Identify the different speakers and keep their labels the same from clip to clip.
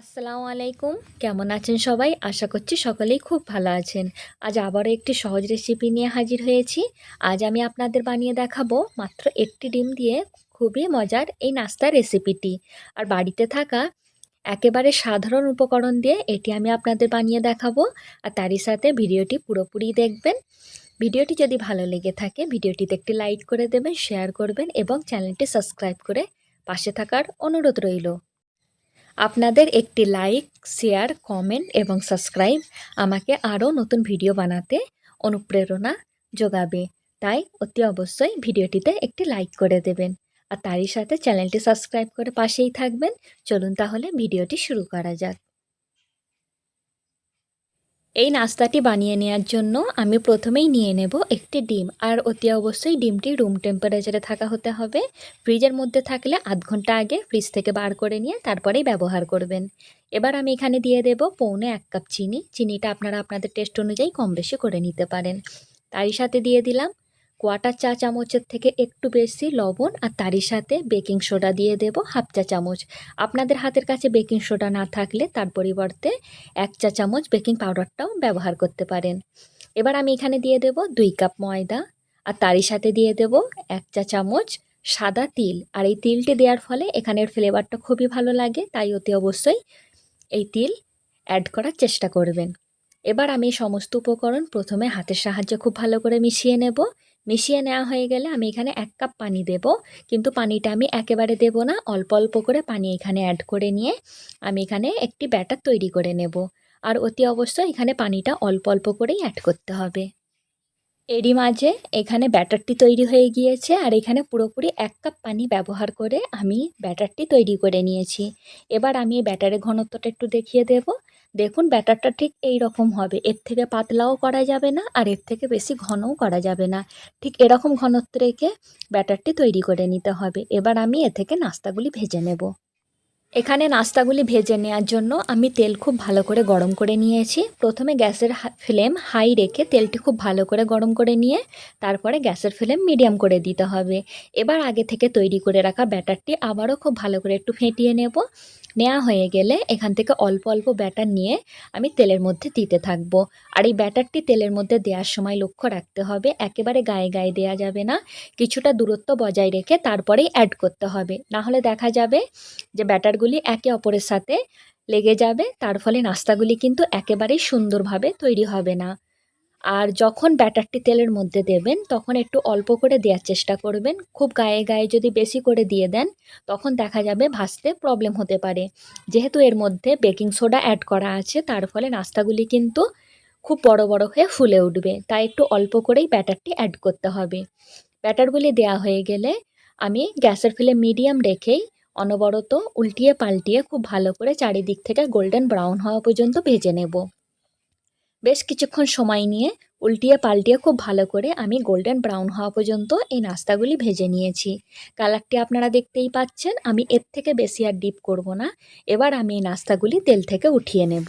Speaker 1: আসসালামু আলাইকুম। কেমন আছেন সবাই? আশা করছি সকলেই খুব ভালো আছেন। আজ আবারও একটি সহজ রেসিপি নিয়ে হাজির হয়েছি। আজ আমি আপনাদের বানিয়ে দেখাবো মাত্র একটি ডিম দিয়ে খুবই মজার এই নাস্তার রেসিপিটি আর বাড়িতে থাকা একেবারে সাধারণ উপকরণ দিয়ে এটি আমি আপনাদের বানিয়ে দেখাবো। আর তারই সাথে ভিডিওটি পুরোপুরি দেখবেন। ভিডিওটি যদি ভালো লেগে থাকে, ভিডিওটিতে একটি লাইক করে দেবেন, শেয়ার করবেন এবং চ্যানেলটি সাবস্ক্রাইব করে পাশে থাকার অনুরোধ রইল। আপনাদের একটি লাইক শেয়ার কমেন্ট এবং সাবস্ক্রাইব আমাকে আরও নতুন ভিডিও বানাতে অনুপ্রেরণা যোগাবে। তাই অতি অবশ্যই ভিডিওটিতে একটি লাইক করে দেবেন। আর তারই সাথে চ্যানেলটি সাবস্ক্রাইব করে পাশেই থাকবেন। চলুন তাহলে ভিডিওটি শুরু করা যাক। এই নাস্তাটি বানিয়ে নেওয়ার জন্য আমি প্রথমেই নিয়ে নেব একটি ডিম। আর অতি অবশ্যই ডিমটি রুম টেম্পারেচারে থাকা হতে হবে। ফ্রিজের মধ্যে থাকলে আধ ঘণ্টা আগে ফ্রিজ থেকে বার করে নিয়ে তারপরেই ব্যবহার করবেন। এবার আমি এখানে দিয়ে দেব পৌনে এক কাপ চিনি। চিনিটা আপনারা আপনাদের টেস্ট অনুযায়ী কম বেশি করে নিতে পারেন। তারই সাথে দিয়ে দিলাম কোয়াটার চা চামচের থেকে একটু বেশি লবণ আর তারই সাথে বেকিং সোডা দিয়ে দেব হাফ চা চামচ। আপনাদের হাতের কাছে বেকিং সোডা না থাকলে তার পরিবর্তে এক চা চামচ বেকিং পাউডারটাও ব্যবহার করতে পারেন। এবার আমি এখানে দিয়ে দেব দুই কাপ ময়দা আর তারই সাথে দিয়ে দেব এক চা চামচ সাদা তিল। আর এই তিলটি দেওয়ার ফলে এখানের ফ্লেভারটা খুবই ভালো লাগে, তাই অতি অবশ্যই এই তিল অ্যাড করার চেষ্টা করবেন। এবার আমি সমস্ত উপকরণ প্রথমে হাতের সাহায্যে খুব ভালো করে মিশিয়ে নেব। মিশিয়ে নেওয়া হয়ে গেলে আমি এখানে এক কাপ পানি দেব। কিন্তু পানিটা আমি একেবারে দেব না, অল্প অল্প করে পানি এখানে অ্যাড করে নিয়ে আমি এখানে একটি ব্যাটার তৈরি করে নেব। আর অতি অবশ্যই এখানে পানিটা অল্প অল্প করেই অ্যাড করতে হবে। এরই মাঝে এখানে ব্যাটারটি তৈরি হয়ে গিয়েছে আর এখানে পুরোপুরি এক কাপ পানি ব্যবহার করে আমি ব্যাটারটি তৈরি করে নিয়েছি। এবার আমি এই ব্যাটারের ঘনত্বটা একটু দেখিয়ে দেব। দেখুন, ব্যাটারটা ঠিক এই রকম হবে। এর থেকে পাতলাও করা যাবে না আর এর থেকে বেশি ঘনও করা যাবে না। ঠিক এরকম ঘনত্ব রেখে ব্যাটারটি তৈরি করে নিতে হবে। এবার আমি এ থেকে নাস্তাগুলি ভেজে নেব। এখানে নাস্তাগুলি ভেজে নেওয়ার জন্য আমি তেল খুব ভালো করে গরম করে নিয়েছি। প্রথমে গ্যাসের ফ্লেম হাই রেখে তেলটি খুব ভালো করে গরম করে নিয়ে তারপরে গ্যাসের ফ্লেম মিডিয়াম করে দিতে হবে। এবার আগে থেকে তৈরি করে রাখা ব্যাটারটি আবারও খুব ভালো করে একটু ফেটিয়ে নেব। নেওয়া হয়ে গেলে এখান থেকে অল্প অল্প ব্যাটার নিয়ে আমি তেলের মধ্যে দিতে থাকব। আর এই ব্যাটারটি তেলের মধ্যে দেওয়ার সময় লক্ষ্য রাখতে হবে, একেবারে গায়ে গায়ে দেওয়া যাবে না। কিছুটা দূরত্ব বজায় রেখে তারপরেই অ্যাড করতে হবে। না হলে দেখা যাবে যে ব্যাটারগুলি একে অপরের সাথে লেগে যাবে, তার ফলে নাস্তাগুলি কিন্তু একেবারেই সুন্দরভাবে তৈরি হবে না। আর যখন ব্যাটারটি তেলের মধ্যে দেবেন, তখন একটু অল্প করে দেওয়ার চেষ্টা করবেন। খুব গায়ে গায়ে যদি বেশি করে দিয়ে দেন, তখন দেখা যাবে ভাজতে প্রবলেম হতে পারে। যেহেতু এর মধ্যে বেকিং সোডা অ্যাড করা আছে, তার ফলে নাস্তাগুলি কিন্তু খুব বড় বড় হয়ে ফুলে উঠবে। তাই একটু অল্প করেই ব্যাটারটি অ্যাড করতে হবে। ব্যাটারগুলি দেওয়া হয়ে গেলে আমি গ্যাসের ফ্লেম মিডিয়াম রেখেই অনবরত উল্টিয়ে পাল্টিয়ে খুব ভালো করে চারিদিক থেকে গোল্ডেন ব্রাউন হওয়া পর্যন্ত ভেজে নেব। বেশ কিছুক্ষণ সময় নিয়ে উল্টিয়ে পাল্টিয়ে খুব ভালো করে আমি গোল্ডেন ব্রাউন হওয়া পর্যন্ত এই নাস্তাগুলি ভেজে নিয়েছি। কালারটি আপনারা দেখতেই পাচ্ছেন, আমি এর থেকে বেশি আর ডিপ করব না। এবার আমি এই নাস্তাগুলি তেল থেকে উঠিয়ে নেব।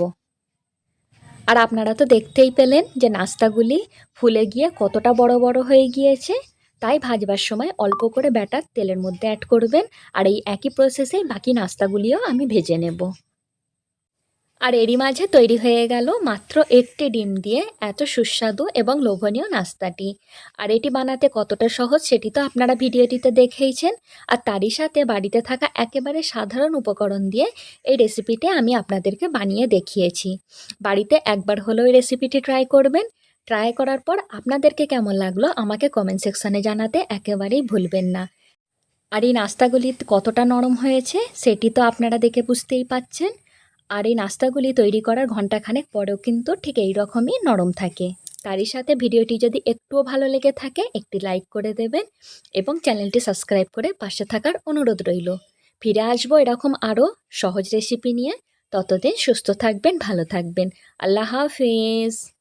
Speaker 1: আর আপনারা তো দেখতেই পেলেন যে নাস্তাগুলি ফুলে গিয়ে কতটা বড় বড় হয়ে গিয়েছে। তাই ভাজবার সময় অল্প করে ব্যাটার তেলের মধ্যে অ্যাড করবেন আর এই একই প্রসেসেই বাকি নাস্তাগুলিও আমি ভেজে নেব। আর এরই মাঝে তৈরি হয়ে গেল মাত্র একটি ডিম দিয়ে এত সুস্বাদু এবং লোভনীয় নাস্তাটি। আর এটি বানাতে কতটা সহজ সেটি তো আপনারা ভিডিওটিতে দেখেইছেন। আর তারই সাথে বাড়িতে থাকা একেবারে সাধারণ উপকরণ দিয়ে এই রেসিপিটি আমি আপনাদেরকে বানিয়ে দেখিয়েছি। বাড়িতে একবার হলেও এই রেসিপিটি ট্রাই করবেন। ট্রাই করার পর আপনাদেরকে কেমন লাগল আমাকে কমেন্ট সেকশানে জানাতে একেবারেই ভুলবেন না। আর এই নাস্তাগুলি কতটা নরম হয়েছে সেটি তো আপনারা দেখে বুঝতেই পাচ্ছেন। আর এই নাস্তাগুলি তৈরি করার ঘন্টাখানেক পরেও কিন্তু ঠিক এই রকমই নরম থাকে। তারই সাথে ভিডিওটি যদি একটুও ভালো লেগে থাকে, একটি লাইক করে দেবেন এবং চ্যানেলটি সাবস্ক্রাইব করে পাশে থাকার অনুরোধ রইল। ফিরে আসব এরকম আরও সহজ রেসিপি নিয়ে। ততদিন সুস্থ থাকবেন, ভালো থাকবেন। আল্লাহ হাফিজ।